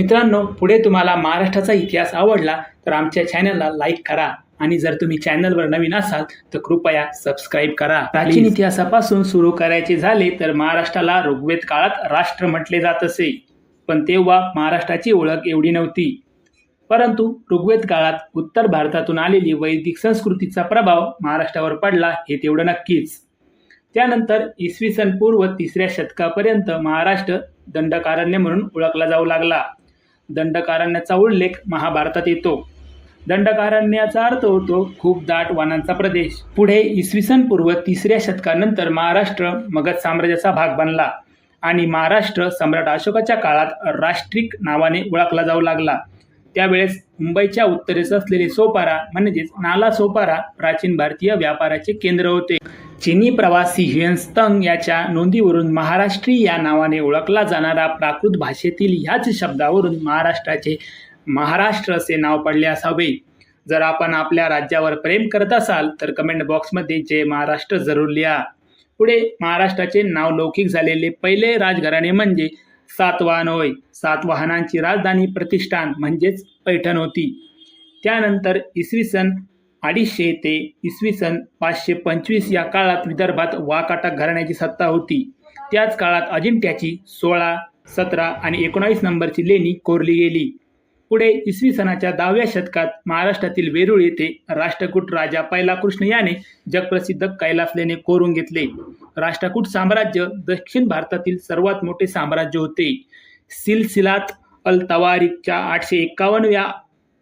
मित्रांनो पुढे तुम्हाला महाराष्ट्राचा इतिहास आवडला तर आमच्या चॅनलला लाईक करा. आणि जर तुम्ही चॅनलवर नवीन असाल तर कृपया सबस्क्राईब करा. प्राचीन इतिहासापासून सुरू करायचे झाले तर महाराष्ट्राला ऋग्वेद काळात राष्ट्र म्हटले जात असे. पण तेव्हा महाराष्ट्राची ओळख एवढी नव्हती. परंतु ऋग्वेद काळात उत्तर भारतातून आलेली वैदिक संस्कृतीचा प्रभाव महाराष्ट्रावर पडला हे तेवढं नक्कीच. त्यानंतर इसवी सन पूर्व तिसऱ्या शतकापर्यंत महाराष्ट्र दंडकारण्य म्हणून ओळखला जाऊ लागला. दंडकारण्याचा उल्लेख महाभारतात येतो. दंडकारण्याचा अर्थ होतो खूप दाट वनांचा प्रदेश. पुढे इसवी सन पूर्व तिसऱ्या शतकानंतर महाराष्ट्र मगध साम्राज्याचा भाग बनला आणि महाराष्ट्र सम्राट अशोकाच्या काळात राष्ट्रिक नावाने ओळखला जाऊ लागला. त्यावेळेस मुंबईच्या उत्तरेस असलेले सोपारा म्हणजेच नाला सोपारा प्राचीन भारतीय व्यापाराचे केंद्र होते. चिनी प्रवासी ह्युएनस्तंग याच्या नोंदीवरून महाराष्ट्री या नावाने ओळखला जाणारा प्राकृत भाषेतील ह्याच शब्दावरून महाराष्ट्राचे महाराष्ट्र असे नाव पडले असावे. जर आपण आपल्या राज्यावर प्रेम करत असाल तर कमेंट बॉक्समध्ये जय महाराष्ट्र जरूर लिहा. पुढे महाराष्ट्राचे नाव लौकिक झालेले पहिले राजघराणे म्हणजे सातवाहन होय. सातवाहनांची राजधानी प्रतिष्ठान म्हणजेच पैठण होती. त्यानंतर इसवी सन अडीचशे ते इसवी सन पाचशे पंचवीस या काळात विदर्भात वाकाटक घराण्याची सत्ता होती. त्याच काळात अजिंठ्याची सोळा सतरा आणि एकोणावीस नंबरची लेणी कोरली गेली. पुढे इसवी सनाच्या दहाव्या शतकात महाराष्ट्रातील वेरूळ येथे राष्ट्रकूट राजा पहिला कृष्ण याने जगप्रसिद्ध कैलास लेणे कोरून घेतले. राष्ट्रकूट साम्राज्य दक्षिण भारतातील सर्वात मोठे साम्राज्य होते. सिलसिलात अल तवारीच्या आठशे एक्कावन्नव्या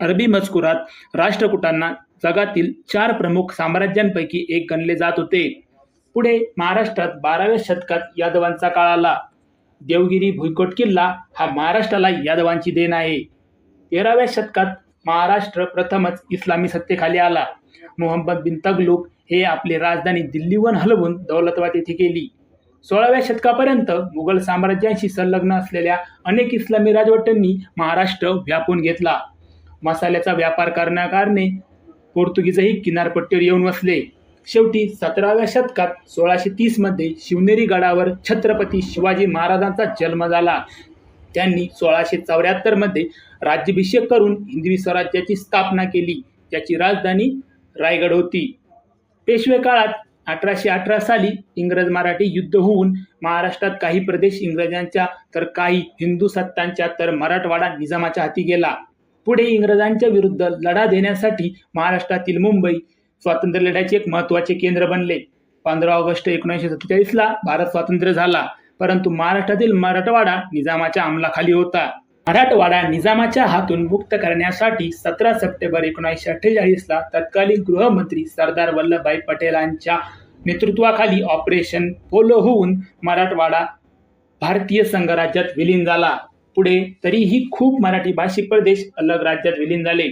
अरबी मजकुरात राष्ट्रकूटांना जगातील चार प्रमुख साम्राज्यांपैकी एक गणले जात होते. पुढे महाराष्ट्रात बाराव्या शतकात यादवांचा काळ आला. देवगिरी भुईकोट किल्ला हा महाराष्ट्राला यादवांची देण आहे. तेराव्या शतकात महाराष्ट्र प्रथमच इस्लामी सत्तेखाली आला. मोहम्मद बिन तगलुक हे आपली राजधानी दिल्लीवर हलवून दौलताबाद येथे गेली. सोळाव्या शतकापर्यंत मुघल साम्राज्यांशी संलग्न असलेल्या अनेक इस्लामी राजवटांनी महाराष्ट्र व्यापून घेतला. मसाल्याचा व्यापार करण्याकारणे पोर्तुगीजही किनारपट्टीवर येऊन वसले. शेवटी सतराव्या शतकात सोळाशे तीसमध्ये शिवनेरी गडावर छत्रपती शिवाजी महाराजांचा जन्म झाला. त्यांनी सोळाशे चौऱ्याहत्तरमध्ये राज्याभिषेक करून हिंदवी स्वराज्याची स्थापना केली. त्याची राजधानी रायगड होती. पेशवे काळात अठराशे अठरा साली इंग्रज मराठी युद्ध होऊन महाराष्ट्रात काही प्रदेश इंग्रजांच्या तर काही हिंदू सत्तांच्या तर मराठवाडा निजामाच्या हाती गेला. पुढे इंग्रजांच्या विरुद्ध लढा देण्यासाठी महाराष्ट्रातील मुंबई स्वातंत्र्य लढ्याचे एक महत्त्वाचे केंद्र बनले. पंधरा ऑगस्ट एकोणीसशे सत्तेचाळीसला भारत स्वातंत्र्य झाला परंतु महाराष्ट्रातील मराठवाडा निजामाच्या अंमलाखाली होता. मराठवाडा निजामाच्या हातून मुक्त करण्यासाठी सतरा सप्टेंबर एकोणीसशे अठ्ठेचाळीसला तत्कालीन गृहमंत्री सरदार वल्लभभाई पटेलांच्या नेतृत्वाखाली ऑपरेशन पोलो होऊन मराठवाडा भारतीय संघराज्यात विलीन झाला. पुढे तरीही खूप मराठी भाषिक प्रदेश अलग राज्यात विलीन झाले.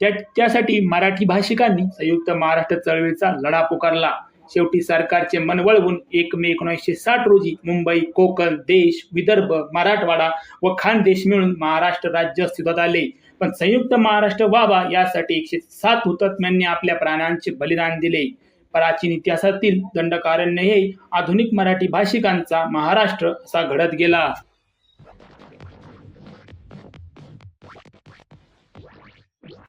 त्या त्यासाठी मराठी भाषिकांनी संयुक्त महाराष्ट्र चळवळीचा लढा पुकारला. शेवटी सरकारचे मन वळवून एक मे एकोणीसशे साठ रोजी मुंबई कोकण देश विदर्भ मराठवाडा व खानदेश मिळून महाराष्ट्र राज्य अस्तित्वात आले. पण संयुक्त महाराष्ट्र व्हावा यासाठी एकशे सात हुतात्म्यांनी आपल्या प्राणांचे बलिदान दिले. प्राचीन इतिहासातील दंडकारण्य हे आधुनिक मराठी भाषिकांचा महाराष्ट्र असा घडत गेला.